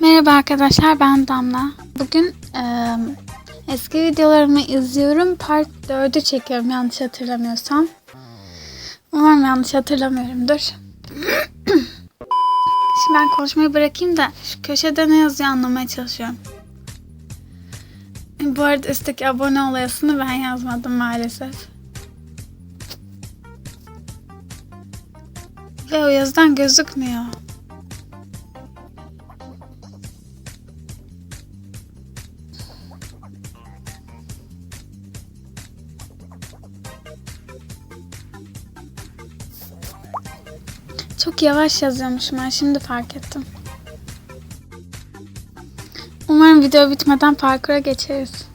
Merhaba arkadaşlar ben Damla. Bugün eee, eski videolarımı izliyorum. Part 4'ü çekiyorum yanlış hatırlamıyorsam. Umarım yanlış hatırlamıyorumdur. Şimdi ben konuşmayı bırakayım da şu köşede ne yazıyor anlamaya çalışıyorum. Bu arada üstteki abone ol yazısını ben yazmadım maalesef. Ve o yazıdan gözükmüyor. Çok yavaş yazıyormuşum ben şimdi fark ettim. Umarım video bitmeden parkura geçeriz.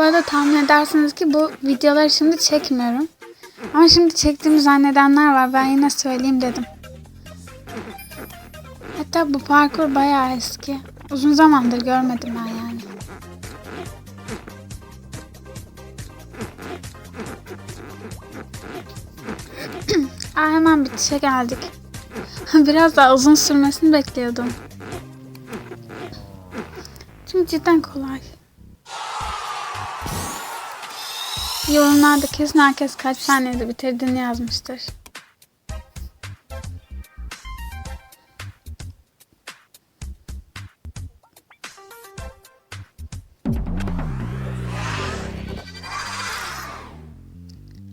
Bu arada tahmin edersiniz ki bu videoları şimdi çekmiyorum. Ama şimdi çektiğimi zannedenler var. Ben yine söyleyeyim dedim. Hatta bu parkur bayağı eski. Uzun zamandır görmedim ben yani. Aa, hemen bitişe geldik. Biraz daha uzun sürmesini bekliyordum. Çünkü cidden kolay. Yorumlarda kesin herkes kaç saniyede bitirdiğini yazmıştır.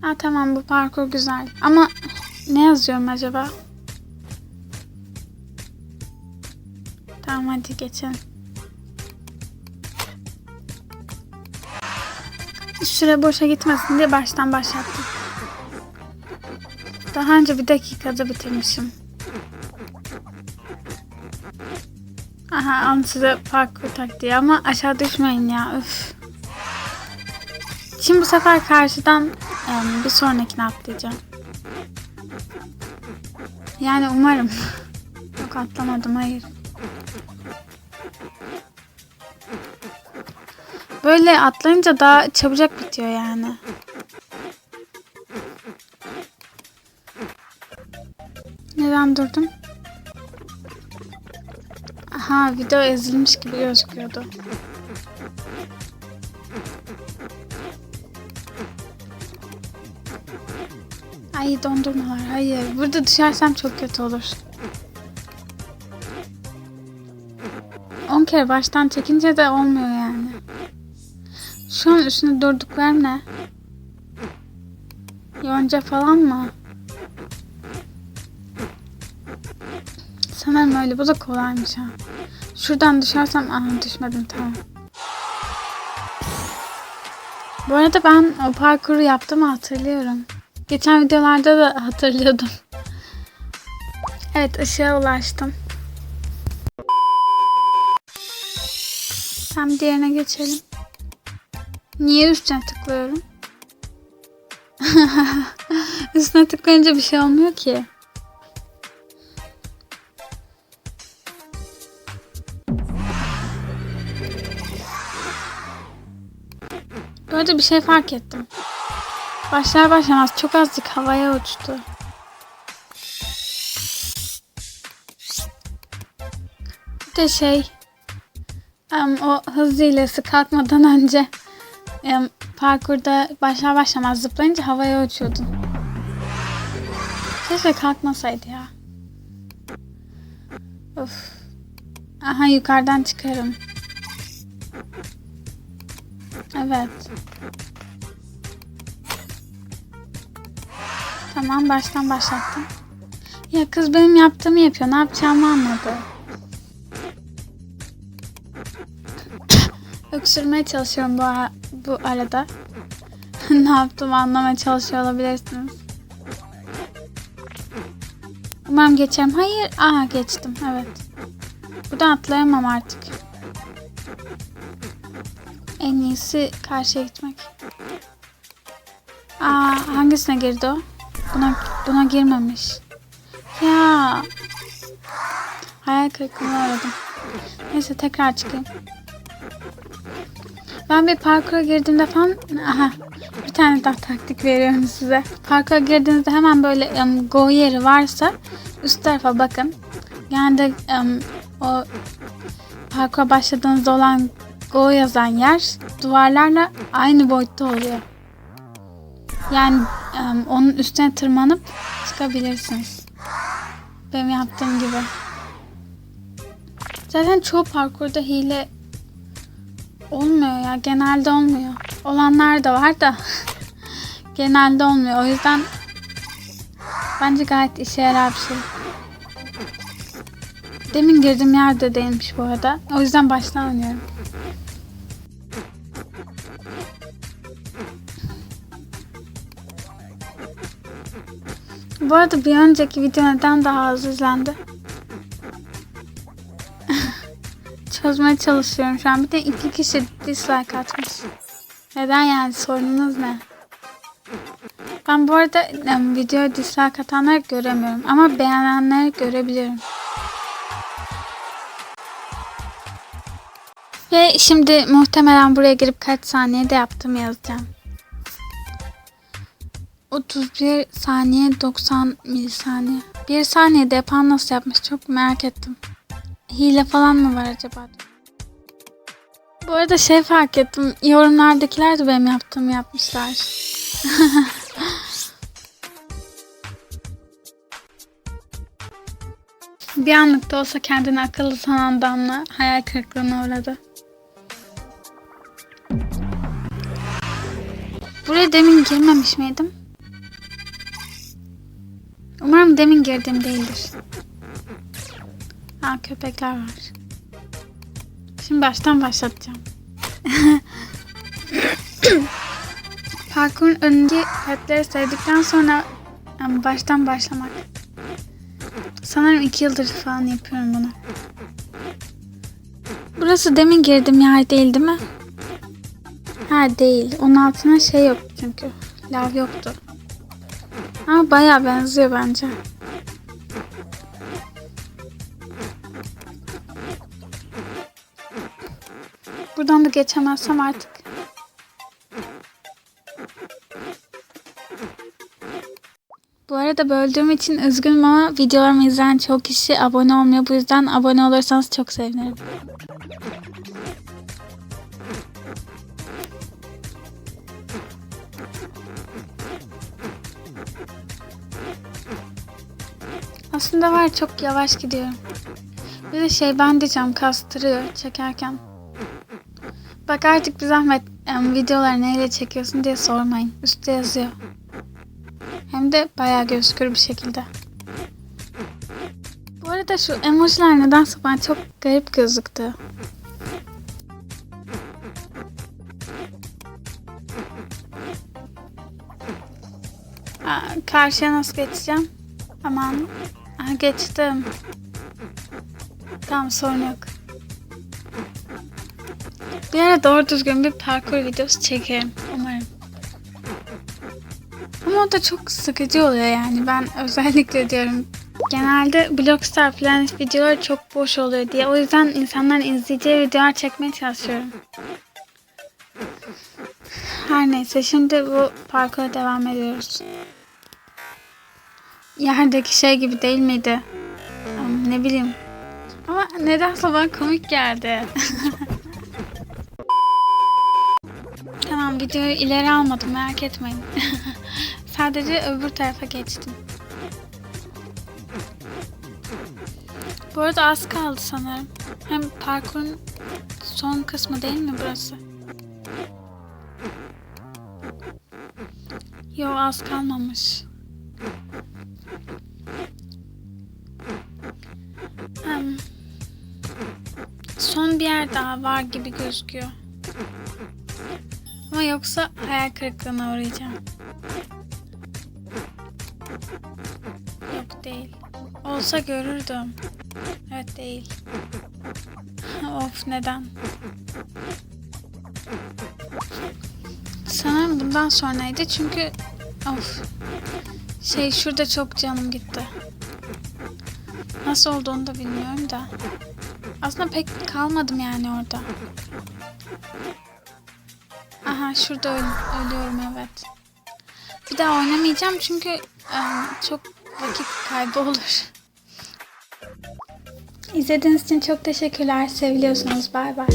Aa, tamam bu parkur güzel. Ama ne yazıyorum acaba? Tamam hadi geçelim. Süre boşa gitmesin diye baştan başlattım. Daha önce bir dakikada bitirmişim. Aha an size parkur taktiği ama aşağı düşmeyin ya üf. Şimdi bu sefer karşıdan bir sonrakine atlayacağım. Yani umarım. Yok atlamadım hayır. Böyle atlayınca daha çabucak bitiyor yani. Neden durdum? Aha video ezilmiş gibi gözüküyordu. Ay dondurmalar hayır. Burada düşersem çok kötü olur. 10 kere baştan çekince de olmuyor yani. Şu an üstünde durduklarım ne? Yonca falan mı? Sanırım öyle. Bu da kolaymış ha. Şuradan düşersem... Aha düşmedim tamam. Bu arada ben o parkuru yaptığımı hatırlıyorum. Geçen videolarda da hatırlıyordum. Evet ışığa ulaştım. Tam diğerine geçelim. Niye üstüne tıklıyorum? üstüne tıklayınca bir şey olmuyor ki. Arada bir şey fark ettim. Başlar başlamaz çok azıcık havaya uçtu. Bir de şey em, o hız hilesi kalkmadan önce parkurda başlar başlamaz zıplayınca havaya uçuyordun. Keşke kalkmasaydı ya. Of. Aha yukarıdan çıkarım. Evet. Tamam baştan başlattım. Ya kız benim yaptığımı yapıyor. Ne yapacağımı anladı. Öksürmeye çalışıyorum bu, bu arada. ne yaptığımı anlamaya çalışıyor olabilirsiniz. Umarım geçerim. Hayır. Aha geçtim. Evet. Buradan atlayamam artık. En iyisi karşıya gitmek. Aa, hangisine girdi o? Buna, buna girmemiş. Ya. Hayal kırıklığına uğradım. Neyse tekrar çıkayım. Ben bir parkura girdiğimde falan aha bir tane daha taktik veriyorum size. Parkura girdiğinizde hemen böyle em, go yeri varsa üst tarafa bakın. Yani em, o parkura başladığınızda olan go yazan yer duvarlarla aynı boyutta oluyor. Yani em, onun üstüne tırmanıp çıkabilirsiniz. Benim yaptığım gibi. Zaten çoğu parkurda hile olmuyor ya. Genelde olmuyor. Olanlar da var da genelde olmuyor. O yüzden bence gayet işe yarar bir şey. Demin girdiğim yerde değilmiş bu arada. O yüzden baştan oynuyorum. Bu arada bir önceki video neden daha az izlendi? Çözmeye çalışıyorum şu an. Bir de iki kişi dislike atmış. Neden yani sorununuz ne? Ben bu arada em, videoya dislike atanları göremiyorum. Ama beğenenleri görebiliyorum. Ve şimdi muhtemelen buraya girip kaç saniyede yaptığımı yazacağım. 31 saniye 90 milisaniye. Bir saniyede yapan nasıl yapmış çok merak ettim. Hile falan mı var acaba? Bu arada şey fark ettim. Yorumlardakiler de benim yaptığımı yapmışlar. Bir anlık da olsa kendini akıllı sanan Damla hayal kırıklığına uğradı. Buraya demin girmemiş miydim? Umarım demin girdiğim değildir. Ha köpekler var. Şimdi baştan başlatacağım. Parkurun önündeki petleri sevdikten sonra yani baştan başlamak. Sanırım iki yıldır falan yapıyorum bunu. Burası demin girdim yer değil değil mi? Ha değil. Onun altına şey yok çünkü. Lav yoktu. Ama bayağı benziyor bence. Buradan da geçemezsem artık. Bu arada böldüğüm için üzgünüm ama videolarımı izleyen çok kişi abone olmuyor. Bu yüzden abone olursanız çok sevinirim. Aslında var çok yavaş gidiyorum. Bir de şey ben cam kastırıyor çekerken. Bak artık bir zahmet em, videoları neyle çekiyorsun diye sormayın. Üstte yazıyor. Hem de bayağı gözükür bir şekilde. Bu arada şu emojiler nedense bana çok garip gözüktü. Aa, karşıya nasıl geçeceğim? Aman. Aa, geçtim. Tamam sorun yok. Bir ara doğru düzgün bir parkur videosu çekerim umarım. Ama o da çok sıkıcı oluyor yani. Ben özellikle diyorum. Genelde Blockstar Planet videoları çok boş oluyor diye. O yüzden insanların izleyeceği videolar çekmeye çalışıyorum. Her neyse şimdi bu parkura devam ediyoruz. Yerdeki şey gibi değil miydi? Ne bileyim. Ama nedense bana komik geldi. tamam videoyu ileri almadım merak etmeyin. Sadece öbür tarafa geçtim. Bu arada az kaldı sanırım. Hem parkurun son kısmı değil mi burası? Yo az kalmamış. Hem son bir yer daha var gibi gözüküyor. Ama yoksa hayal kırıklığına uğrayacağım. Yok değil. Olsa görürdüm. Evet değil. of neden? Sanırım bundan sonraydı çünkü of şey şurada çok canım gitti. Nasıl olduğunu da bilmiyorum da. Aslında pek kalmadım yani orada. Aha şurada öl- ölüyorum evet. Bir daha oynamayacağım çünkü e, çok vakit kaybı olur. İzlediğiniz için çok teşekkürler. Seviliyorsunuz. Bay bay.